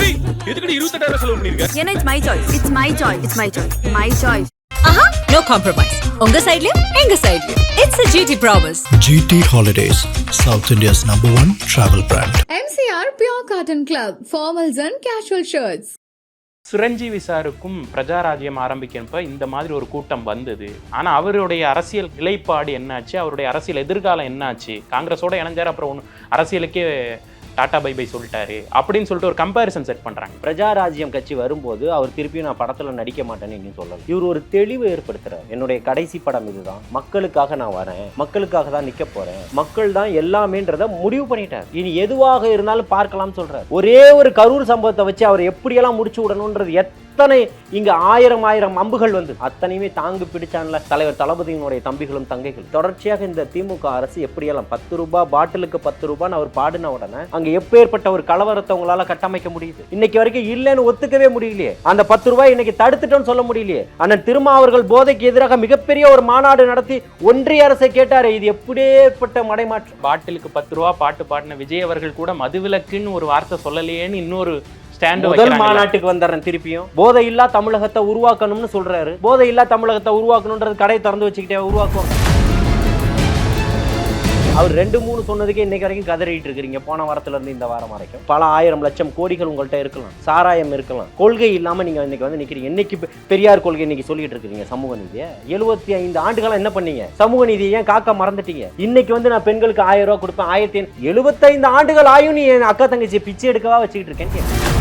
ஏய் எதுக்கடி இருபத்தெட்டாயிரம் செலவு பண்ணிருக்க? ஏன்னா it's my choice it's my choice it's my choice my choice Aha no compromise உங்க சைடுலயும் எங்க சைடுலயும் it's travel brand. MCR Pure Cotton Club, formals and casual shirts. Chiranjeevi சாருக்கும் பிரஜாராஜ்யம் ஆரம்பிக்கிறப்ப இந்த மாதிரி ஒரு கூட்டம் வந்தது. ஆனா அவருடைய அரசியல் நிலைப்பாடு என்னாச்சு? அவருடைய அரசியல் எதிர்காலம் என்னாச்சு? காங்கிரஸோட இணைஞ்சார் அப்புறம் ஒண்ணு அரசியலுக்கே டாடா பை பை சொல்லிட்டாரு அப்படின்னு சொல்லிட்டு ஒரு கம்பேரிசன் செட் பண்ணுறாங்க பிரஜாராஜ்யம் கட்சி வரும்போது அவர் திருப்பியும் நான் படத்தில் நடிக்க மாட்டேன்னு இன்னும் சொல்லல. இவர் ஒரு தெளிவு ஏற்படுத்துறார். என்னுடைய கடைசி படம் இதுதான். மக்களுக்காக நான் வரேன். மக்களுக்காக தான் நிற்க போறேன். மக்கள் தான் எல்லாமேன்றத முடிவு பண்ணிட்டார். இனி எதுவாக இருந்தாலும் பார்க்கலாம்னு சொல்கிறார் ஒரே ஒரு கரூர் சம்பவத்தை வச்சு அவர் எப்படியெல்லாம் முடிச்சு விடணுன்றது அத்தனை இங்க ஆயிரம் ஆயிரம் அம்புகள் வந்து அத்தனையுமே தாங்கு பிடிச்சான்ல தலைவர் தளபதியினுடைய தம்பிகளும் தங்கைகள் தொடர்ச்சியாக இந்த திமுக அரசு எப்படியெல்லாம் பத்து ரூபாய் பாட்டிலுக்கு பத்து ரூபான்னு அவர் பாடின உடனே அங்க எப்பேற்பட்ட ஒரு கலவரத்தை உங்களால கட்டமைக்க முடியுது. இன்னைக்கு வரைக்கும் இல்லைன்னு ஒத்துக்கவே முடியலையே. அந்த பத்து ரூபாய் இன்னைக்கு தடுத்துட்டோம்னு சொல்ல முடியலையே. அண்ணன் திருமா அவர்கள் போதைக்கு எதிராக மிகப்பெரிய ஒரு மாநாடு நடத்தி ஒன்றிய அரசை கேட்டாரு இது எப்படியேற்பட்ட மடைமாற்றம் பாட்டிலுக்கு பத்து ரூபா பாட்டு பாடின விஜய் அவர்கள் கூட மதுவிலக்குன்னு ஒரு வார்த்தை சொல்லலையேன்னு இன்னொரு ஸ்டாண்டு முதல் மாநாட்டுக்கு வந்துடுறேன் திருப்பியும். போதை இல்லா தமிழகத்தை உருவாக்கணும்னு சொல்றாரு. போதை இல்லா தமிழகத்தை உருவாக்கணுன்றது கடையை திறந்து வச்சுக்கிட்டே உருவாக்கும் அவர் ரெண்டு மூணு சொன்னதுக்கே இன்னைக்கு வரைக்கும் கதறிட்டு இருக்கிறீங்க. போன வாரத்துல இருந்து இந்த வாரம் வரைக்கும். பல ஆயிரம் லட்சம் கோடிகள் உங்கள்கிட்ட இருக்கலாம். சாராயம் இருக்கலாம். கொள்கை இல்லாம நீங்க இன்னைக்கு வந்து நிக்கிறீங்க. இன்னைக்கு பெரியார் கொள்கை இன்னைக்கு சொல்லிட்டு இருக்கிறீங்க சமூக நீதியை. எழுபத்தி ஐந்து ஆண்டுகளா என்ன பண்ணீங்க? சமூக நீதியை ஏன் காக்க மறந்துட்டீங்க? இன்னைக்கு வந்து நான் பெண்களுக்கு ஆயிரம் ரூபாய் கொடுப்பேன் ஆயிரத்தி எழுபத்தைந்து ஆண்டுகள் ஆயும் நீ என் அக்கா தங்கச்சி பிச்சை எடுக்கவா வச்சுக்கிட்டு இருக்கேன்னு கேட்டேன்.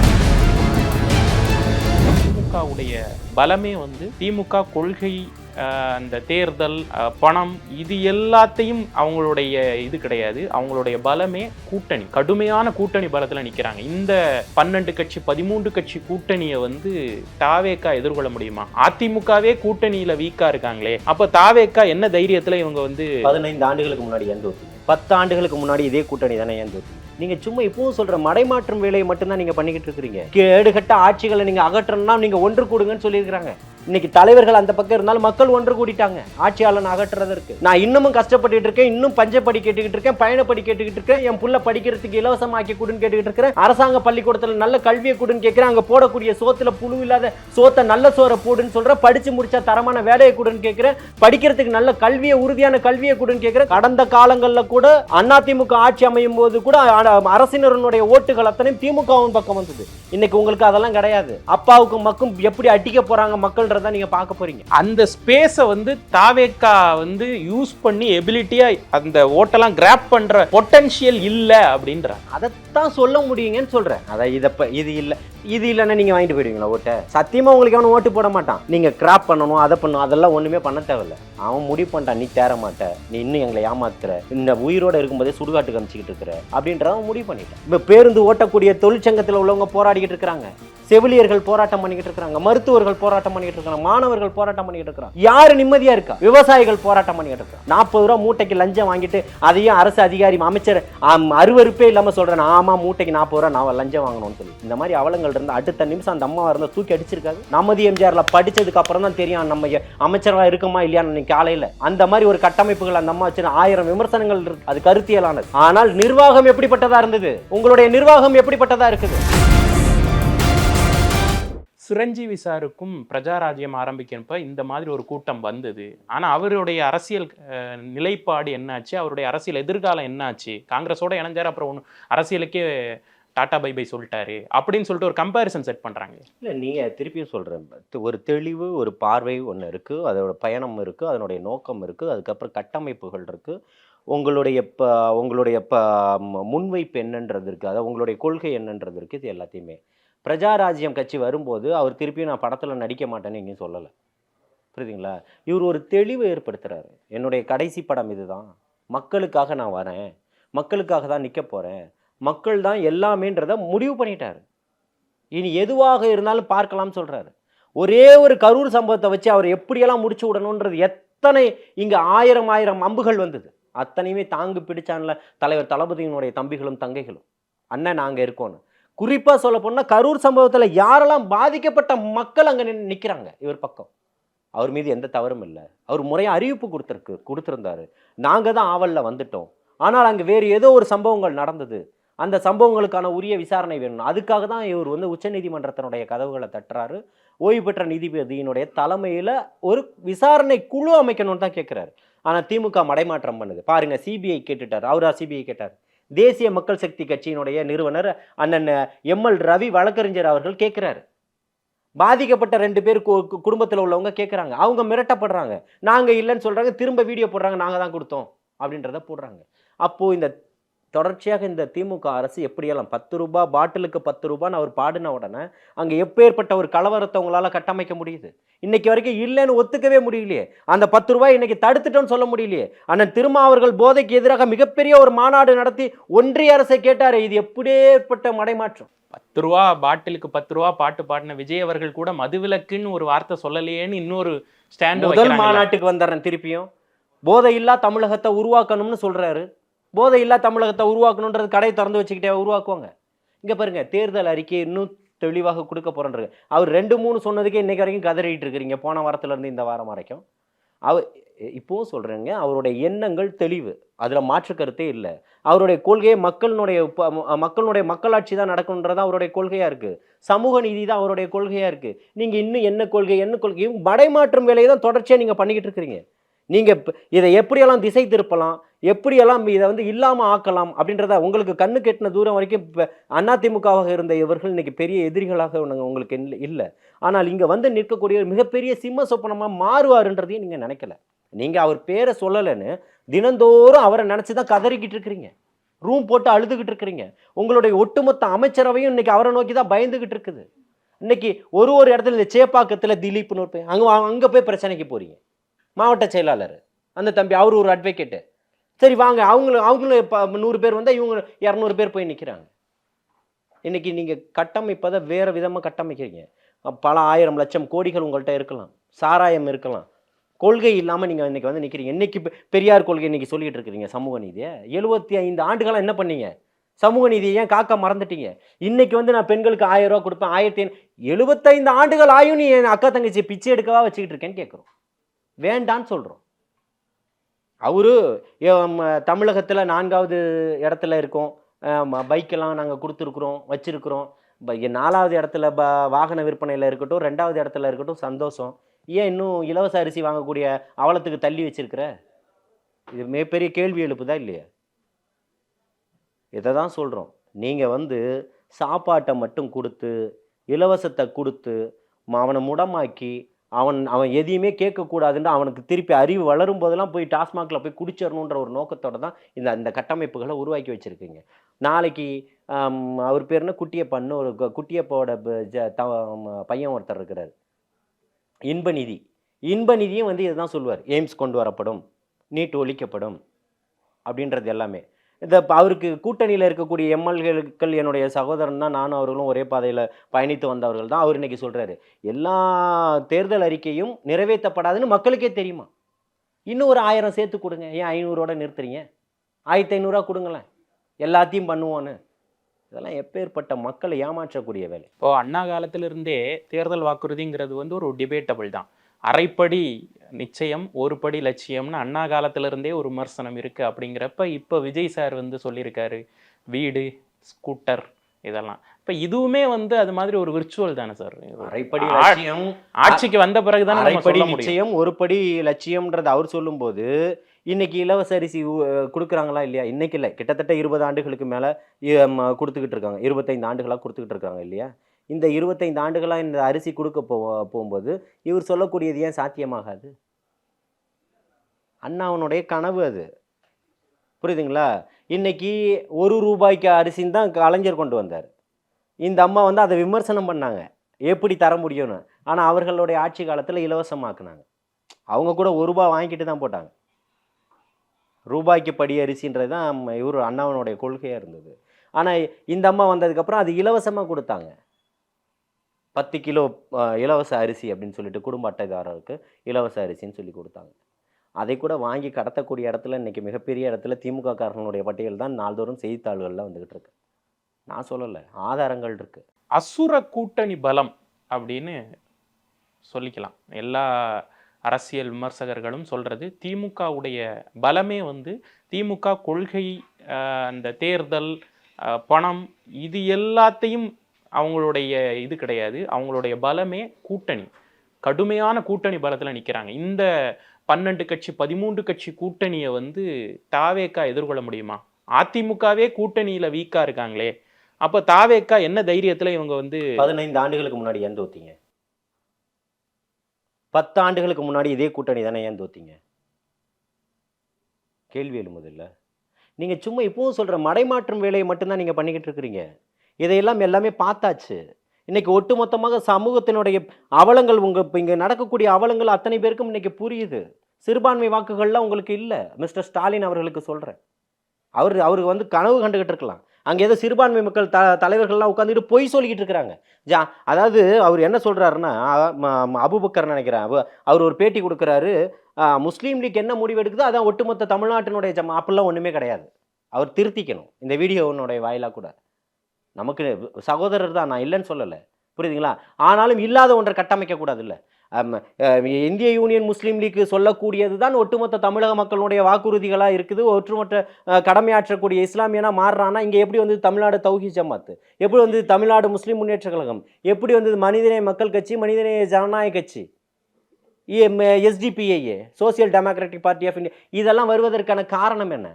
திமுகவுடைய பலமே வந்து திமுக கொள்கை ஆஹ், அந்த தேர்தல் பணம் இது எல்லாத்தையும் அவங்களுடைய இது கிடையாது. அவங்களுடைய பலமே கூட்டணி கடுமையான கூட்டணி பலத்தில் நிற்கிறாங்க இந்த பன்னெண்டு கட்சி பதிமூன்று கட்சி கூட்டணியை வந்து தாவேக்கா எதிர்கொள்ள முடியுமா? அதிமுகவே கூட்டணியில் வீக்கா இருக்காங்களே. அப்போ தாவேக்கா என்ன தைரியத்துல இவங்க வந்து பதினைந்து ஆண்டுகளுக்கு முன்னாடி ஏன் பத்து ஆண்டுகளுக்கு முன்னாடி இதே கூட்டணி தானே ஏன் நீங்க சும்மா இப்பவும் சொல்ற மடைமாற்றும் வேலையை மட்டும்தான் நீங்க பண்ணிக்கிட்டு இருக்கிறீங்க. கேடுகட்ட ஆட்சிகளை நீங்க அகற்றணும்னா நீங்க ஒன்று கூடுங்கன்னு சொல்லியிருக்கிறாங்க. இன்னைக்கு தலைவர்கள் அந்த பக்கம் இருந்தாலும் மக்கள் ஒன்று கூடிட்டாங்க. ஆட்சியாளன் அகற்றுறதற்கு நான் இன்னமும் கஷ்டப்பட்டுட்டு இருக்கேன் இன்னும் பஞ்சப்படி கேட்டுக்கிட்டு இருக்கேன் பயணப்படி கேட்டுக்கிட்டு இருக்கேன் என் புள்ள படிக்கிறதுக்கு இலவசமாக்கி கொடுன்னு கேட்டுக்கிட்டு இருக்கிறேன். அரசாங்க பள்ளிக்கூடத்தில் நல்ல கல்வியை கொடுன்னு கேட்கிறேன் அங்கே போடக்கூடிய சோத்துல புழு இல்லாத சோத்தை நல்ல சோறை போடுன்னு சொல்றேன் படிச்சு முடிச்சா தரமான வேலையை கொடுன்னு கேட்கிறேன் படிக்கிறதுக்கு நல்ல கல்வியை உறுதியான கல்வியை கொடுன்னு கேட்கிறேன் கடந்த காலங்களில் கூட அதிமுக ஆட்சி அமையும் போது கூட அரசினருடைய ஓட்டுகள் அத்தனையும் திமுகவின் பக்கம் வந்தது. இன்னைக்கு உங்களுக்கு அதெல்லாம் கிடையாது. அப்பாவுக்கும் மக்கும் எப்படி அடிக்க போறாங்க மக்கள்ன்றத நீங்க பார்க்க போறீங்க. அந்த ஸ்பேஸை வந்து தாவேக்கா வந்து யூஸ் பண்ணி எபிலிட்டியா அந்த ஓட்டெல்லாம் கிராப் பண்ற பொட்டன்ஷியல் இல்ல அப்படின்றாங்க. அதைத்தான் சொல்ல முடியுங்கன்னு சொல்றேன். அதான் இதை இது இல்ல இது இல்லைன்னா நீங்க வாங்கிட்டு போயிடுவீங்களா ஓட்டை? சத்தியமா உங்களுக்கு அவன் ஓட்டு போட மாட்டான். நீங்க கிராப் பண்ணணும் அதை பண்ணணும் அதெல்லாம் ஒண்ணுமே பண்ண தேவையில்ல. அவன் முடிவு பண்ணிட்டான் நீ தேற மாட்ட நீ இன்னும் எங்களை ஏமாத்துற இந்த உயிரோட இருக்கும்போதே சுடுகாட்டுக்கு அமிச்சிக்கிட்டு இருக்கிற அப்படின்றத அவன் முடிவு பண்ணிட்டான். இப்போ பேருந்து ஓட்டக்கூடிய தொழிற்சங்கத்தில் உள்ளவங்க போராடிக்கிட்டு இருக்கிறாங்க. செவிலியர்கள் போராட்டம் பண்ணிக்கிட்டு இருக்காங்க மருத்துவர்கள் போராட்டம் பண்ணிக்கிட்டு இருக்காங்க மாணவர்கள் போராட்டம் பண்ணிக்கிட்டு இருக்காங்க யாரு நிம்மதியா இருக்கா? விவசாயிகள் போராட்டம் பண்ணிக்கிட்டு இருக்காங்க நாற்பது ரூபா மூட்டைக்கு லஞ்சம் வாங்கிட்டு அதையும் அரசு அதிகாரி அமைச்சர் அருவறுப்பே இல்லாம சொல்றேன். ஆமா மூட்டைக்கு நாற்பது ரூபா நான் லஞ்சம் வாங்கணும்னு சொல்லி. இந்த மாதிரி அவலங்கள் இருந்து அடுத்த நிமிஷம் அந்த அம்மா இருந்தால் தூக்கி அடிச்சிருக்காங்க நமதி எம்ஜிஆர்ல படிச்சதுக்கு அப்புறம் தான் தெரியும் நம்ம அமைச்சரா இருக்குமா இல்லையான்னு காலையில. அந்த மாதிரி ஒரு கட்டமைப்புகள் அந்த அம்மா வச்சு ஆயிரம் விமர்சனங்கள் இருக்கு. அது கருத்தியலானது. ஆனால் நிர்வாகம் எப்படிப்பட்ட எப்படிப்பட்டதா இருந்தது? உங்களுடைய நிர்வாகம் எப்படிப்பட்டதா இருக்குது? சிரஞ்சீவி சாருக்கும் பிரஜாராஜ்யம் ஆரம்பிக்கிறப்ப இந்த மாதிரி ஒரு கூட்டம் வந்தது. ஆனா அவருடைய அரசியல் நிலைப்பாடு என்னாச்சு? அவருடைய அரசியல் எதிர்காலம் என்னாச்சு? காங்கிரஸோட இணைஞ்சார் அப்புறம் ஒண்ணு அரசியலுக்கே டாடா பை பை சொல்லிட்டாரு அப்படின்னு சொல்லிட்டு ஒரு கம்பேரிசன் செட் பண்றாங்க. இல்லை நீங்கள் திருப்பியும் சொல்கிறேன் ஒரு தெளிவு ஒரு பார்வை ஒன்று இருக்குது அதோட பயணம் இருக்குது அதனுடைய நோக்கம் இருக்குது அதுக்கப்புறம் கட்டமைப்புகள் இருக்குது உங்களுடைய ப உங்களுடைய ப ம- முன்வைப்பு என்னன்றது இருக்குது அதாவது உங்களுடைய கொள்கை என்னன்றது இருக்குது இது எல்லாத்தையுமே. பிரஜாராஜ்யம் கட்சி வரும்போது அவர் திருப்பியும் நான் படத்தில் நடிக்க மாட்டேன்னு எங்கேயும் சொல்லலை. புரியுதுங்களா? இவர் ஒரு தெளிவு ஏற்படுத்துகிறாரு என்னுடைய கடைசி படம் இதுதான். மக்களுக்காக நான் வரேன். மக்களுக்காக தான் நிற்க போகிறேன் மக்கள் தான் எல்லாமேன்றதை முடிவு பண்ணிட்டார். இனி எதுவாக இருந்தாலும் பார்க்கலாம்னு சொல்கிறாரு ஒரே ஒரு கரூர் சம்பவத்தை வச்சு அவர் எப்படியெல்லாம் முடிச்சு விடணுன்றது எத்தனை இங்கே ஆயிரம் ஆயிரம் அம்புகள் வந்தது. அத்தனையுமே தாங்கு பிடிச்சான்ல தலைவர் தளபதியினுடைய தம்பிகளும் தங்கைகளும். அண்ணன் நாங்கள் இருக்கோன்னு. குறிப்பாக சொல்ல போனால் கரூர் சம்பவத்தில் யாரெல்லாம் பாதிக்கப்பட்ட மக்கள் அங்கே நின்று நிற்கிறாங்க இவர் பக்கம். அவர் மீது எந்த தவறும் இல்லை. அவர் முறையாக அறிவிப்பு கொடுத்துருக்கு கொடுத்துருந்தாரு. நாங்கள் தான் ஆவலில் வந்துட்டோம். ஆனால் அங்கே வேறு ஏதோ ஒரு சம்பவங்கள் நடந்தது. அந்த சம்பவங்களுக்கான உரிய விசாரணை வேணும். அதுக்காக தான் இவர் வந்து உச்சநீதிமன்றத்தினுடைய கதவுகளை தட்டுறாரு. ஓய்வு பெற்ற நீதிபதியினுடைய தலைமையில் ஒரு விசாரணை குழு அமைக்கணும்னு தான் கேட்குறாரு ஆனால் திமுக மடைமாற்றம் பண்ணுது. பாருங்க சிபிஐ கேட்டுட்டார். அவரா சிபிஐ கேட்டார். தேசிய மக்கள் சக்தி கட்சியினுடைய நிறுவனர் அண்ணன் எம்எல் ரவி வழக்கறிஞர் அவர்கள் கேட்குறாரு பாதிக்கப்பட்ட ரெண்டு பேர் குடும்பத்தில் உள்ளவங்க கேட்குறாங்க அவங்க மிரட்டப்படுறாங்க. நாங்கள் இல்லைன்னு சொல்கிறாங்க திரும்ப வீடியோ போடுறாங்க. நாங்கள் தான் கொடுத்தோம். அப்படின்றத போடுறாங்க. அப்போது இந்த தொடர்ச்சியாக இந்த திமுக அரசு எப்படியெல்லாம் பத்து ரூபாய் பாட்டிலுக்கு பத்து ரூபான்னு அவர் பாடின உடனே அங்கே எப்பேற்பட்ட ஒரு கலவரத்தை உங்களால் கட்டமைக்க முடியுது? இன்னைக்கு வரைக்கும் இல்லைன்னு ஒத்துக்கவே முடியலையே. அந்த பத்து ரூபாய் இன்னைக்கு தடுத்துட்டோன்னு சொல்ல முடியலையே. அண்ணன் திருமா அவர்கள் போதைக்கு எதிராக மிகப்பெரிய ஒரு மாநாடு நடத்தி ஒன்றிய அரசை கேட்டார் இது எப்படியேற்பட்ட மடைமாற்றம்? பத்து ரூபா பாட்டிலுக்கு பத்து ரூபா பாட்டு பாடின விஜய் அவர்கள் கூட மதுவிலக்குன்னு ஒரு வார்த்தை சொல்லலையேன்னு இன்னொரு ஸ்டாண்ட் முதல் மாநாட்டுக்கு வந்துடுறேன் திருப்பியும். போதை இல்லா தமிழகத்தை உருவாக்கணும்னு சொல்றாரு. போதை இல்லா தமிழகத்தை உருவாக்கணுன்றது கடையை திறந்து வச்சுக்கிட்டே உருவாக்குவாங்க. இங்கே பாருங்க தேர்தல் அறிக்கை இன்னும் தெளிவாக கொடுக்க போறேன்றது அவர் ரெண்டு மூணு சொன்னதுக்கே இன்னைக்கு வரைக்கும் கதறிட்டு இருக்கிறீங்க. போன வாரத்துலேருந்து இந்த வாரம் வரைக்கும். அவர் இப்போவும் சொல்கிறேங்க அவருடைய எண்ணங்கள் தெளிவு. அதில் மாற்று கருத்தே இல்லை. அவருடைய கொள்கையை மக்களினுடைய ம- மக்களுடைய மக்களாட்சி தான் நடக்கணுன்றது அவருடைய கொள்கையாக இருக்குது சமூக நீதி தான் அவருடைய கொள்கையாக இருக்குது நீங்கள் இன்னும் என்ன கொள்கை என்ன கொள்கையும் மடைமாற்றும் வேலையை தான் தொடர்ச்சியாக நீங்கள் பண்ணிக்கிட்டு இருக்கிறீங்க. நீங்கள் இதை எப்படியெல்லாம் திசை திருப்பலாம் எப்படியெல்லாம் இதை வந்து இல்லாமல் ஆக்கலாம் அப்படின்றத உங்களுக்கு கண்ணு கெட்டின தூரம் வரைக்கும் இப்போ அதிமுகவாக இருந்த இவர்கள் இன்னைக்கு பெரிய எதிரிகளாக உங்களுக்கு இல்லை. ஆனால் இங்கே வந்து நிற்கக்கூடிய மிகப்பெரிய சிம்ம சொப்பனமாக மாறுவாருன்றதையும் நீங்கள் நினைக்கல. நீங்கள் அவர் பேரை சொல்லலைன்னு தினந்தோறும் அவரை நினச்சி தான் கதறிக்கிட்டு இருக்கிறீங்க. ரூம் போட்டு அழுதுகிட்டு இருக்கிறீங்க. உங்களுடைய ஒட்டுமொத்த அமைச்சரவையும் இன்னைக்கு அவரை நோக்கி தான் பயந்துகிட்டு இருக்குது. இன்னைக்கு ஒரு ஒரு இடத்துல இந்த சேப்பாக்கத்தில் திலீப்னு ஒரு போய் அங்கே அங்கே போய் பிரச்சனைக்கு போகிறீங்க மாவட்ட செயலாளர். அந்த தம்பி அவர் ஒரு அட்வொகேட்டு சரி வாங்க. அவங்களும் அவங்களும் இப்போ நூறு பேர் வந்தால் இவங்க இரநூறு பேர் போய் நிற்கிறாங்க இன்றைக்கி நீங்கள் கட்டமைப்பதை வேறு விதமாக கட்டமைக்கிறீங்க. பல ஆயிரம் லட்சம் கோடிகள் உங்கள்கிட்ட இருக்கலாம். சாராயம் இருக்கலாம். கொள்கை இல்லாமல் நீங்கள் இன்றைக்கி வந்து நிற்கிறீங்க இன்னைக்கு பெரியார் கொள்கை இன்றைக்கி சொல்லிட்டு இருக்கிறீங்க சமூக நீதியை. எழுபத்தி ஐந்து ஆண்டுகளாக என்ன பண்ணீங்க? சமூக நீதியை ஏன் காக்க மறந்துட்டீங்க? இன்றைக்கி வந்து நான் பெண்களுக்கு ஆயிரம் ரூபா கொடுப்பேன் ஆயிரத்தி எழுபத்தைந்து ஆண்டுகள் ஆயும் நீ என் அக்கா தங்கச்சி பிச்சை எடுக்கவா வச்சுக்கிட்டு இருக்கேன்னு கேட்குறோம் வேண்டான்னு சொல்கிறோம் அவரு தமிழகத்தில் நான்காவது இடத்துல இருக்கோம். பைக்கெல்லாம் நாங்கள் கொடுத்துருக்குறோம் வச்சுருக்குறோம். நாலாவது இடத்துல ப வாகன விற்பனையில் இருக்கட்டும் ரெண்டாவது இடத்துல இருக்கட்டும் சந்தோஷம். ஏன் இன்னும் இலவச அரிசி வாங்கக்கூடிய அவலத்துக்கு தள்ளி வச்சிருக்கிற? இது மிகப்பெரிய கேள்வி எழுப்புதா இல்லையா? இதை தான் சொல்கிறோம் நீங்கள் வந்து சாப்பாட்டை மட்டும் கொடுத்து இலவசத்தை கொடுத்து ம- அவனை முடமாக்கி அவன் அவன் எதையுமே கேட்கக்கூடாதுன்னு அவனுக்கு திருப்பி அறிவு வளரும் போதெல்லாம் போய் டாஸ்மாகில் போய் குடிச்சிடணுன்ற ஒரு நோக்கத்தோடு தான் இந்த இந்த கட்டமைப்புகளை உருவாக்கி வச்சுருக்கீங்க. நாளைக்கு அவர் பேர் என்ன? குட்டியப்பன்னு ஒரு குட்டியப்போட ஜ- த- பையன் ஒருத்தர் இருக்கிறார். இன்பநிதி. இன்பநிதியும் வந்து இதை தான் சொல்லுவார். எய்ம்ஸ் கொண்டு வரப்படும். நீட் ஒழிக்கப்படும். அப்படின்றது எல்லாமே. இந்த அவருக்கு கூட்டணியில் இருக்கக்கூடிய எம்எல்ஏக்கள் என்னுடைய சகோதரன் தான் நானும் அவர்களும் ஒரே பாதையில் பயணித்து வந்தவர்கள் தான் அவர் இன்னைக்கு சொல்கிறாரு எல்லா தேர்தல் அறிக்கையும் நிறைவேற்றப்படாதுன்னு மக்களுக்கே தெரியுமா? இன்னும் ஒரு ஆயிரம் சேர்த்து கொடுங்க. ஏன் ஐநூறோட நிறுத்துறீங்க? ஆயிரத்தி ஐநூறுரூவா கொடுங்களேன். எல்லாத்தையும் பண்ணுவோன்னு. இதெல்லாம் எப்பேற்பட்ட மக்களை ஏமாற்றக்கூடிய வேலை. இப்போ அண்ணா காலத்திலிருந்தே தேர்தல் வாக்குறுதிங்கிறது வந்து ஒரு டிபேட்டபிள் தான். அரைப்படி நிச்சயம் ஒரு படி லட்சியம்னு அண்ணா காலத்திலிருந்தே ஒரு விமர்சனம் இருக்கு அப்படிங்கிறப்ப இப்போ விஜய் சார் வந்து சொல்லியிருக்காரு வீடு ஸ்கூட்டர் இதெல்லாம். இப்போ இதுவுமே வந்து அது மாதிரி ஒரு விர்ச்சுவல் தானே சார் அரைப்படி லட்சியம் ஆட்சிக்கு வந்த பிறகு தானே அரைப்படி நிச்சயம் ஒரு படி லட்சியம்ன்றது அவர் சொல்லும்போது இன்னைக்கு இலவச அரிசி கொடுக்குறாங்களா இல்லையா? இன்னைக்கு இல்லை. கிட்டத்தட்ட இருபது ஆண்டுகளுக்கு மேலே கொடுத்துக்கிட்டு இருக்காங்க. இருபத்தைந்து ஆண்டுகளாக கொடுத்துக்கிட்டு இருக்காங்க இல்லையா? இந்த இருபத்தைந்து ஆண்டுகளாக இந்த அரிசி கொடுக்க போ போகும்போது இவர் சொல்லக்கூடியது ஏன் சாத்தியமாகாது? அண்ணாவனுடைய கனவு அது. புரியுதுங்களா? இன்னைக்கு ஒரு ரூபாய்க்கு அரிசின்னு தான் கலைஞர் கொண்டு வந்தார். இந்த அம்மா வந்து அதை விமர்சனம் பண்ணாங்க. எப்படி தர முடியும்னு. ஆனால் அவர்களுடைய ஆட்சி காலத்தில் இலவசமாக்குனாங்க. அவங்க கூட ஒரு ரூபாய் வாங்கிட்டு தான் போட்டாங்க. ரூபாய்க்கு படி அரிசின்றது தான் இவர் அண்ணாவனுடைய கொள்கையாக இருந்தது. ஆனால் இந்த அம்மா வந்ததுக்கப்புறம் அது இலவசமாக கொடுத்தாங்க. பத்து கிலோ இலவச அரிசி அப்படின்னு சொல்லிட்டு குடும்ப அட்டைதாரருக்கு இலவச அரிசின்னு சொல்லி கொடுத்தாங்க. அதை கூட வாங்கி கடத்தக்கூடிய இடத்துல இன்றைக்கி மிகப்பெரிய இடத்துல திமுக காரர்களுடைய பட்டியல் தான் நாள்தோறும் செய்தித்தாள்களில் வந்துக்கிட்டு இருக்கு. நான் சொல்லலை ஆதாரங்கள் இருக்குது அசுர கூட்டணி பலம் அப்படின்னு சொல்லிக்கலாம். எல்லா அரசியல் விமர்சகர்களும் சொல்கிறது திமுகவுடைய பலமே வந்து திமுக கொள்கை அந்த தேர்தல் பணம் இது எல்லாத்தையும் அவங்களுடைய இது கிடையாது. அவங்களுடைய பலமே கூட்டணி. கடுமையான கூட்டணி பலத்தில் நிற்கிறாங்க இந்த பன்னெண்டு கட்சி பதிமூன்று கட்சி கூட்டணியை வந்து தாவேக்கா எதிர்கொள்ள முடியுமா? அதிமுகவே கூட்டணியில வீக்கா இருக்காங்களே. அப்போ தாவேக்கா என்ன தைரியத்துல இவங்க வந்து பதினைந்து ஆண்டுகளுக்கு முன்னாடி ஏன் தோத்தீங்க? பத்து ஆண்டுகளுக்கு முன்னாடி இதே கூட்டணி தானே ஏன் தோத்தீங்க? கேள்வி எழுமுதில்ல நீங்க சும்மா இப்போவும் சொல்ற மடைமாற்றும் வேலையை மட்டும்தான் நீங்க பண்ணிக்கிட்டு இருக்கிறீங்க. இதையெல்லாம் எல்லாமே பார்த்தாச்சு. இன்றைக்கி ஒட்டுமொத்தமாக சமூகத்தினுடைய அவலங்கள் உங்கள் இப்போ இங்கே நடக்கக்கூடிய அவலங்கள் அத்தனை பேருக்கும் இன்றைக்கி புரியுது. சிறுபான்மை வாக்குகள்லாம் உங்களுக்கு இல்லை. மிஸ்டர் ஸ்டாலின் அவர்களுக்கு சொல்கிறேன் அவர் அவருக்கு வந்து கனவு கண்டுகிட்டு இருக்கலாம். அங்கே ஏதோ சிறுபான்மை மக்கள் த தலைவர்கள்லாம் உட்காந்துட்டு பொய் சொல்லிக்கிட்டு இருக்கிறாங்க. ஜா அதாவது அவர் என்ன சொல்கிறாருன்னா அபுபக்கர் நினைக்கிறேன். அவ- அவர் ஒரு பேட்டி கொடுக்குறாரு. முஸ்லீம் லீக் என்ன முடிவு எடுக்குதோ அதான் ஒட்டுமொத்த தமிழ்நாட்டினுடைய ஜமா அப்படிலாம் ஒன்றுமே கிடையாது. அவர் திருத்திக்கணும். இந்த வீடியோனுடைய வாயிலாக கூட. நமக்கு சகோதரர் தான் நான் இல்லைன்னு சொல்லலை. புரியுதுங்களா? ஆனாலும் இல்லாத ஒன்றை கட்டமைக்கக்கூடாது இல்லை இந்திய யூனியன் முஸ்லீம் லீக் சொல்லக்கூடியது தான் ஒட்டுமொத்த தமிழக மக்களுடைய வாக்குறுதிகளாக இருக்குது. ஒட்டுமொத்த கடமையாற்றக்கூடிய இஸ்லாமியனா மாறுறான்னா இங்கே எப்படி வந்து தமிழ்நாடு தௌஹி ஜமாத்? எப்படி வந்து தமிழ்நாடு முஸ்லீம் முன்னேற்ற கழகம்? எப்படி வந்து மனிதநேய மக்கள் கட்சி மனிதநேய ஜனநாயக கட்சி? SDPI social democratic party of India இதெல்லாம் வருவதற்கான காரணம் என்ன?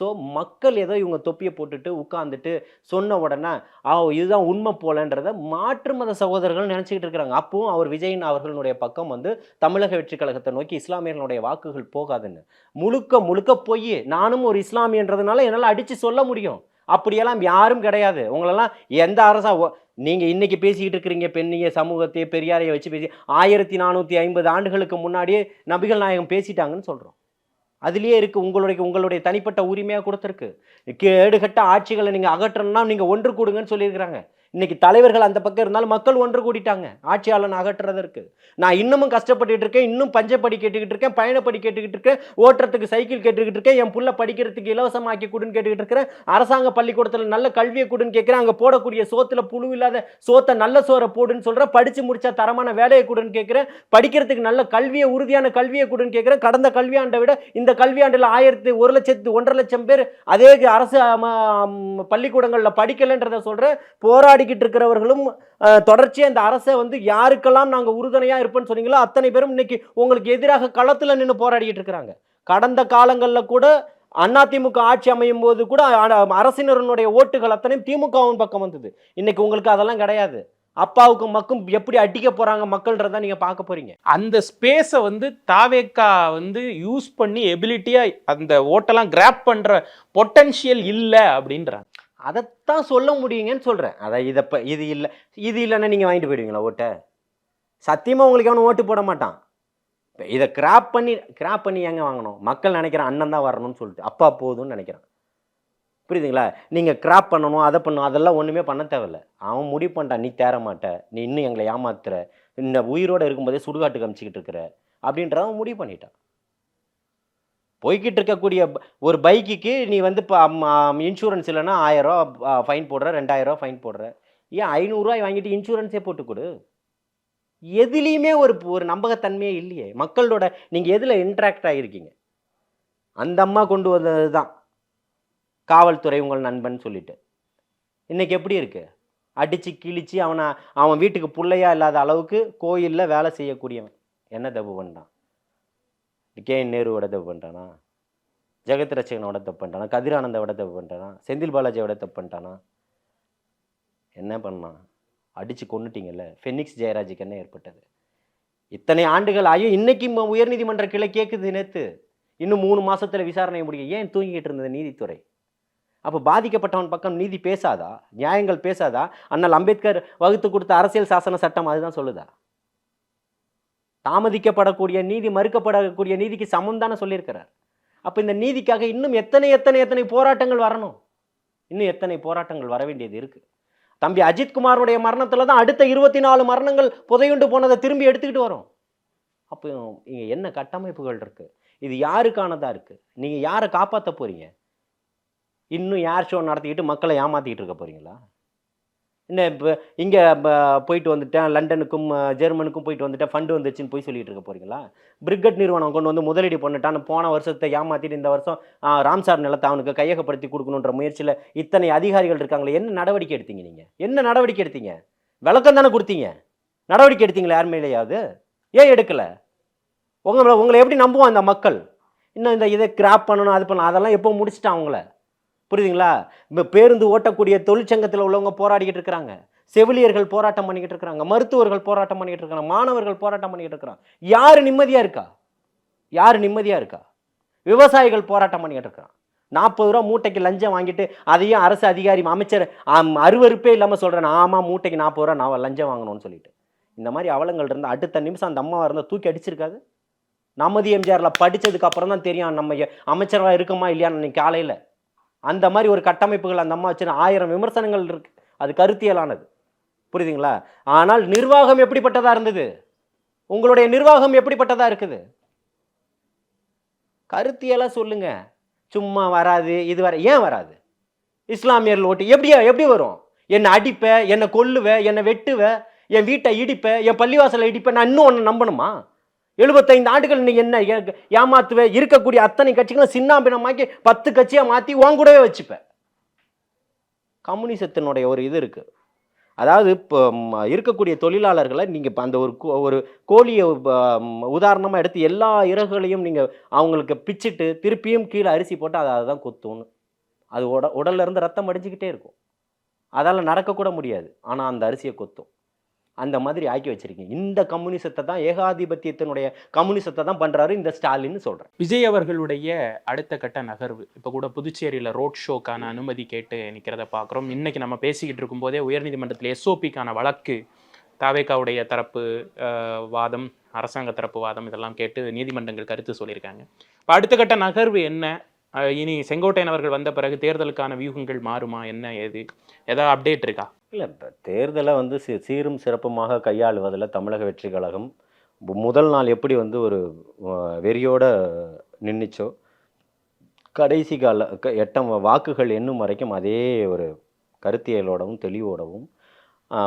ஸோ மக்கள் ஏதோ இவங்க தொப்பியை போட்டுட்டு உட்காந்துட்டு சொன்ன உடனே ஆ இதுதான் உண்மை போலன்றத மாற்று மத சகோதரர்கள் நினச்சிக்கிட்டு இருக்கிறாங்க. அப்பவும் அவர் விஜயன் அவர்களுடைய பக்கம் வந்து தமிழக வெற்றி கழகத்தை நோக்கி இஸ்லாமியர்களுடைய வாக்குகள் போகாதுன்னு. முழுக்க முழுக்க போய் நானும் ஒரு இஸ்லாமியன்றதுனால என்னால் அடித்து சொல்ல முடியும். அப்படியெல்லாம் யாரும் கிடையாது. உங்களெல்லாம் எந்த அரசா நீங்கள் இன்றைக்கி பேசிக்கிட்டு இருக்கிறீங்க பெண்ணிய சமூகத்தை பெரியாரையை வச்சு பேசி ஆயிரத்தி நானூற்றி ஐம்பது ஆண்டுகளுக்கு முன்னாடியே நபிகள் நாயகம் பேசிட்டாங்கன்னு சொல்கிறோம் அதுலேயே இருக்குது உங்களுடைய உங்களுடைய தனிப்பட்ட உரிமையாக கொடுத்துருக்கு. கேடுகட்ட ஆட்சிகளை நீங்கள் அகற்றணும்னா நீங்கள் ஒன்று கூடுங்கன்னு சொல்லியிருக்கிறாங்க. இன்னைக்கு தலைவர்கள் அந்த பக்கம் இருந்தாலும் மக்கள் ஒன்று கூடிட்டாங்க. ஆட்சியாளன் அகற்றுறதற்கு நான் இன்னமும் கஷ்டப்பட்டுட்டு இருக்கேன் இன்னும் பஞ்சப்படி கேட்டுக்கிட்டு இருக்கேன் பயணப்படி கேட்டுக்கிட்டு இருக்கேன் ஓட்டுறதுக்கு சைக்கிள் கேட்டுக்கிட்டு இருக்கேன் என் புள்ள படிக்கிறதுக்கு இலவசமாக்கி கொடுன்னு கேட்டுக்கிட்டு இருக்கிறேன் அரசாங்க பள்ளிக்கூடத்தில் நல்ல கல்வியை கொடுன்னு கேட்குறேன் அங்கே போடக்கூடிய சோத்தில் புழு இல்லாத சோத்தை நல்ல சோறை போடுன்னு சொல்கிறேன் படித்து முடிச்சா தரமான வேலையை கொடுன்னு கேட்குறேன் படிக்கிறதுக்கு நல்ல கல்வியை உறுதியான கல்வியை கொடுன்னு கேட்குறேன் கடந்த கல்வியாண்டை விட இந்த கல்வியாண்டில் ஆயிரத்தி ஒரு லட்சத்து ஒன்றரை லட்சம் பேர் அதே அரசு பள்ளிக்கூடங்களில் படிக்கலைன்றதை சொல்கிறேன் போராடி போராடிக்கிட்டு இருக்கிறவர்களும் தொடர்ச்சியாக இந்த அரசை வந்து யாருக்கெல்லாம் நாங்கள் உறுதுணையாக இருப்போம்னு சொன்னீங்களோ அத்தனை பேரும் இன்னைக்கு உங்களுக்கு எதிராக களத்தில் நின்று போராடிக்கிட்டு இருக்கிறாங்க. கடந்த காலங்களில் கூட அதிமுக ஆட்சி அமையும் போது கூட அரசினருடைய ஓட்டுகள் அத்தனையும் திமுகவும் பக்கம் வந்தது. இன்னைக்கு உங்களுக்கு அதெல்லாம் கிடையாது. அப்பாவுக்கும் மக்கும் எப்படி அடிக்க போறாங்க மக்கள்ன்றத நீங்க பார்க்க போறீங்க. அந்த ஸ்பேஸை வந்து தாவேக்கா வந்து யூஸ் பண்ணி எபிலிட்டியா அந்த ஓட்டெல்லாம் கிராப் பண்ற பொட்டன்ஷியல் இல்லை அப்படின்றாங்க. அதைத்தான் சொல்ல முடியுங்கன்னு சொல்கிறேன் அதை இதை இப்போ இது இல்லை இது இல்லைன்னா நீங்கள் வாங்கிட்டு போயிடுவீங்களா ஓட்டை? சத்தியமாக உங்களுக்கு எவனும் ஓட்டு போட மாட்டான். இப்போ இதை கிராப் பண்ணி கிராப் பண்ணி எங்கே வாங்கணும்? மக்கள் நினைக்கிறான் அண்ணன் தான் வரணும்னு சொல்லிட்டு அப்பா போதும்னு நினைக்கிறான். புரியுதுங்களா? நீங்கள் கிராப் பண்ணணும் அதை பண்ணணும் அதெல்லாம் ஒன்றுமே பண்ண தேவையில்ல. அவன் முடிவு பண்ணிட்டான் நீ தேற மாட்ட நீ இன்னும் எங்களை ஏமாத்துற இந்த உயிரோடு இருக்கும்போதே சுடுகாட்டுக்கு காமிச்சிக்கிட்டு இருக்கிற அப்படின்றத அவன் முடிவு பண்ணிட்டான். போய்கிட்டு இருக்கக்கூடிய ஒரு பைக்குக்கு நீ வந்து இப்போ இன்சூரன்ஸ் இல்லைன்னா ஆயிரரூவா ஃபைன் போடுற ரெண்டாயிரரூவா ஃபைன் போடுற. ஏன் ஐநூறுரூவாய் வாங்கிட்டு இன்சூரன்ஸே போட்டு கொடு? எதுலேயுமே ஒரு ஒரு நம்பகத்தன்மையே இல்லையே. மக்களோட நீங்கள் எதில் இன்ட்ராக்ட் ஆகியிருக்கீங்க அந்த அம்மா கொண்டு வந்தது தான் காவல்துறை உங்கள் நண்பன் சொல்லிட்டு. இன்னைக்கு எப்படி இருக்குது அடித்து கிழிச்சு அவனை அவன் வீட்டுக்கு பிள்ளையா இல்லாத அளவுக்கு கோயிலில் வேலை செய்யக்கூடியவன். என்ன தப்பு தான்? கே என் நேருவோட தப்பு பண்ணிட்டானா? ஜெகத் ரட்சகனோட தப்பு பண்ணிட்டானா? கதிரானந்தோட தப்பு பண்ணிட்டானா? செந்தில் பாலாஜியோட தப்பு பண்ணிட்டானா? என்ன பண்ணான் அடித்து கொண்டுட்டீங்கல்ல ஃபெனிக்ஸ் ஜெயராஜுக்கு என்ன ஏற்பட்டது? இத்தனை ஆண்டுகள் ஆகியும் இன்னைக்கு உயர்நீதிமன்ற கிளை கேட்குது நேற்று இன்னும் மூணு மாதத்தில் விசாரணை முடியும் ஏன் தூங்கிக்கிட்டு இருந்தது நீதித்துறை? அப்போ பாதிக்கப்பட்டவன் பக்கம் நீதி பேசாதா? நியாயங்கள் பேசாதா? அண்ணல் அம்பேத்கர் வகுத்து கொடுத்த அரசியல் சாசன சட்டம் அதுதான் சொல்லுதா? தாமதிக்கப்படக்கூடிய நீதி மறுக்கப்படக்கூடிய நீதிக்கு சமம் தானே சொல்லியிருக்கிறார். அப்போ இந்த நீதிக்காக இன்னும் எத்தனை எத்தனை எத்தனை போராட்டங்கள் வரணும்? இன்னும் எத்தனை போராட்டங்கள் வர வேண்டியது இருக்குது தம்பி அஜித்குமாருடைய மரணத்தில் தான் அடுத்த இருபத்தி நாலு மரணங்கள் புதையுண்டு போனதை திரும்பி எடுத்துக்கிட்டு வரோம். அப்போ இங்கே என்ன கட்டமைப்புகள் இருக்குது இது யாருக்கானதாக இருக்குது நீங்கள் யாரை காப்பாற்ற போகிறீங்க இன்னும் யார் ஷோ நடத்திக்கிட்டு மக்களை ஏமாற்றிக்கிட்டு இருக்க போகிறீங்களா என்ன இப்போ இங்கே போயிட்டு வந்துட்டேன் லண்டனுக்கும் ஜெர்மனுக்கும் போயிட்டு வந்துட்டேன் ஃபண்டு வந்துச்சுன்னு போய் சொல்லிட்டு இருக்க போறீங்களா? பிரிகட் நிறுவனம் கொண்டு வந்து முதலீடு பண்ணிட்டான்னு போன வருஷத்தை ஏமாத்திட்டு இந்த வருஷம் ராம்சார் நிலத்தை அவனுக்கு கையகப்படுத்தி கொடுக்கணுன்ற முயற்சியில் இத்தனை அதிகாரிகள் இருக்காங்களே என்ன நடவடிக்கை எடுத்தீங்க நீங்கள் என்ன நடவடிக்கை எடுத்தீங்க? விளக்கம் தானே கொடுத்தீங்க. நடவடிக்கை எடுத்தீங்களா யார் மேலேயாவது? ஏன் எடுக்கலை? உங்களை உங்களை எப்படி நம்புவான் அந்த மக்கள்? இன்னும் இந்த இதை கிராப் பண்ணணும் அது பண்ணணும் அதெல்லாம் எப்போ முடிச்சிட்டான் அவங்கள? புரியுதுங்களா? இப்போ பேருந்து ஓட்டக்கூடிய தொழிற்சங்கத்தில் உள்ளவங்க போராடிக்கிட்டு இருக்கிறாங்க. செவிலியர்கள் போராட்டம் பண்ணிக்கிட்டு இருக்கிறாங்க. மருத்துவர்கள் போராட்டம் பண்ணிக்கிட்டு இருக்கிறாங்க. மாணவர்கள் போராட்டம் பண்ணிக்கிட்டு இருக்கிறாங்க. யார் நிம்மதியாக இருக்கா? யார் நிம்மதியாக இருக்கா? விவசாயிகள் போராட்டம் பண்ணிக்கிட்டு இருக்கிறான் நாற்பது ரூபா மூட்டைக்கு லஞ்சம் வாங்கிட்டு அதையும் அரசு அதிகாரி அமைச்சர் அருவறுப்பே அருவருப்பே இல்லாமல் சொல்கிறேன் ஆமாம் மூட்டைக்கு நாற்பது ரூபா நான் லஞ்சம் வாங்கணும்னு சொல்லிட்டு. இந்த மாதிரி அவலங்கள் இருந்தால் அடுத்த நிமிஷம் அந்த அம்மாவாக இருந்தால் தூக்கி அடிச்சிருக்காது? நமதி எம்ஜிஆரில் படித்ததுக்கு அப்புறம் தான் தெரியும். நம்ம அமைச்சராக இருக்குமா இல்லையான்னு காலையில். அந்த மாதிரி ஒரு கட்டமைப்புகள் அந்த அம்மா வச்சுன்னு ஆயிரம் விமர்சனங்கள் இருக்கு. அது கருத்தியலானது. புரியுதுங்களா? ஆனால் நிர்வாகம் எப்படிப்பட்டதா இருந்தது? உங்களுடைய நிர்வாகம் எப்படிப்பட்டதா இருக்குது? கருத்தியெல்லாம் சொல்லுங்க. சும்மா வராது இது வர ஏன் வராது? இஸ்லாமியர்கள் ஓட்டு எப்படியா எப்படி வரும்? என்னை அடிப்ப என்னை கொல்லுவ என்னை வெட்டுவ என் வீட்டை இடிப்ப என் பள்ளிவாசலை இடிப்ப நான் இன்னும் ஒன்று நம்பணுமா? எழுபத்தைந்து ஆண்டுகள் நீ என்ன ஏ- ஏமாத்துவ. இருக்கக்கூடிய அத்தனை கட்சிகளும் சின்னாபினமாக்கி பத்து கட்சியாக மாற்றி உன் கூடவே வச்சுப்பேன் கம்யூனிசத்தினுடைய ஒரு இது இருக்கு. அதாவது இப்போ இருக்கக்கூடிய தொழிலாளர்களை நீங்கள் இப்போ அந்த ஒரு கோ- ஒரு கோழியை உதாரணமாக எடுத்து எல்லா இறகுகளையும் நீங்கள் அவங்களுக்கு பிச்சுட்டு திருப்பியும் கீழே அரிசி போட்டு அதை தான் கொத்தும்னு அது உட உடல்ல இருந்து ரத்தம் அடிச்சுக்கிட்டே இருக்கும். அதால் நடக்கக்கூட முடியாது. ஆனால் அந்த அரிசியை கொத்தும். அந்த மாதிரி ஆக்கி வச்சிருக்கீங்க. இந்த கம்யூனிசத்தை தான் ஏகாதிபத்தியத்தினுடைய கம்யூனிசத்தை தான் பண்ணுறாரு இந்த ஸ்டாலின்னு சொல்கிறேன் விஜய் அவர்களுடைய அடுத்த கட்ட நகர்வு. இப்போ கூட புதுச்சேரியில் ரோட் ஷோக்கான அனுமதி கேட்டு நிற்கிறத பார்க்குறோம். இன்றைக்கி நம்ம பேசிக்கிட்டு இருக்கும்போதே உயர்நீதிமன்றத்தில் எஸ்ஓபிக்கான வழக்கு தாவேக்காவுடைய தரப்பு வாதம் அரசாங்க தரப்பு வாதம் இதெல்லாம் கேட்டு நீதிமன்றங்கள் கருத்து சொல்லியிருக்காங்க. இப்போ அடுத்த கட்ட நகர்வு என்ன? இனி செங்கோட்டையன் அவர்கள் வந்த பிறகு தேர்தலுக்கான வியூகங்கள் மாறுமா? என்ன ஏது? ஏதாவது அப்டேட் இருக்கா? இல்லை இப்போ தேர்தலை வந்து சி சீரும் சிறப்புமாக கையாளுவதில் தமிழக வெற்றி கழகம் முதல் நாள் எப்படி வந்து ஒரு வெறியோட நின்றுச்சோ கடைசி கால க- எட்டம் வாக்குகள் எண்ணும் வரைக்கும் அதே ஒரு கருத்தியலோடவும் தெளிவோடவும்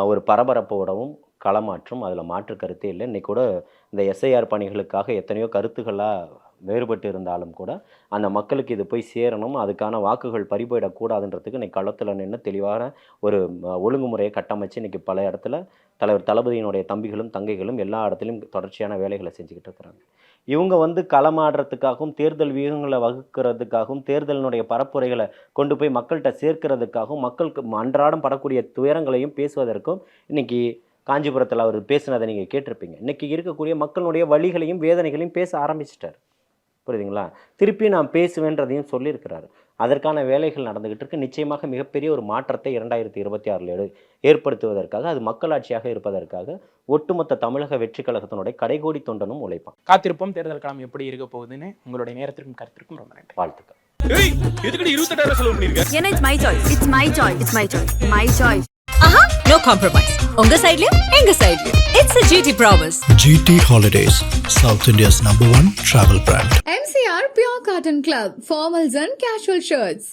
ஒரு பரபரப்போடவும் களமாற்றும் அதில் மாற்று கருத்தே இல்லை. இன்றைக்கூட கூட இந்த எஸ்ஐஆர் பணிகளுக்காக எத்தனையோ கருத்துக்களாக வேறுபட்டு இருந்தாலும் கூட அந்த மக்களுக்கு இது போய் சேரணும் அதுக்கான வாக்குகள் பறிபோயிடக்கூடாதுன்றதுக்கு இன்றைக்கி களத்தில் நின்று தெளிவான ஒரு ஒழுங்குமுறையை கட்டமைச்சு இன்றைக்கி பல இடத்துல தலைவர் தளபதியினுடைய தம்பிகளும் தங்கைகளும் எல்லா இடத்துலையும் தொடர்ச்சியான வேலைகளை செஞ்சுக்கிட்டு இருக்கிறாங்க. இவங்க வந்து களமாடுறதுக்காகவும் தேர்தல் வியூகங்களை வகுக்கிறதுக்காகவும் தேர்தலினுடைய பரப்புரைகளை கொண்டு போய் மக்கள்கிட்ட சேர்க்கிறதுக்காகவும் மக்களுக்கு அன்றாடம் படக்கூடிய துயரங்களையும் பேசுவதற்கும் இன்றைக்கி காஞ்சிபுரத்தில் அவர் பேசினதை நீங்கள் கேட்டிருப்பீங்க. இன்றைக்கி இருக்கக்கூடிய மக்களுடைய வழிகளையும் வேதனைகளையும் பேச ஆரம்பிச்சிட்டார். புரியுதுங்களா? திருப்பி நான் பேசுவேன்றதையும் சொல்லியிருக்கிறாரு. அதற்கான வேலைகள் நடந்துகிட்டு இருக்கு. நிச்சயமாக மிகப்பெரிய ஒரு மாற்றத்தை இரண்டாயிரத்தி இருபத்தி ஆறில் ஏற்படுத்துவதற்காக அது மக்களாட்சியாக இருப்பதற்காக ஒட்டுமொத்த தமிழக வெற்றி கழகத்தினுடைய கடைகோடி தொண்டனும் உழைப்பான். காத்திருப்போம். தேர்தல் களம் எப்படி இருக்க போகுதுன்னு உங்களுடைய நேரத்திற்கும் கருத்திற்கும் ரொம்ப நன்றி. வாழ்த்துக்கள். இருபத்தெட்டாயிரம் செலவு ஏன்னா it's my choice it's my choice it's my choice my choice Aha no compromise உங்க சைடுலயும் எங்க சைடுலயும் it's a GT promise GT Holidays, South India's number one travel brand. MCR Pure Cotton Club, formals and casual shirts.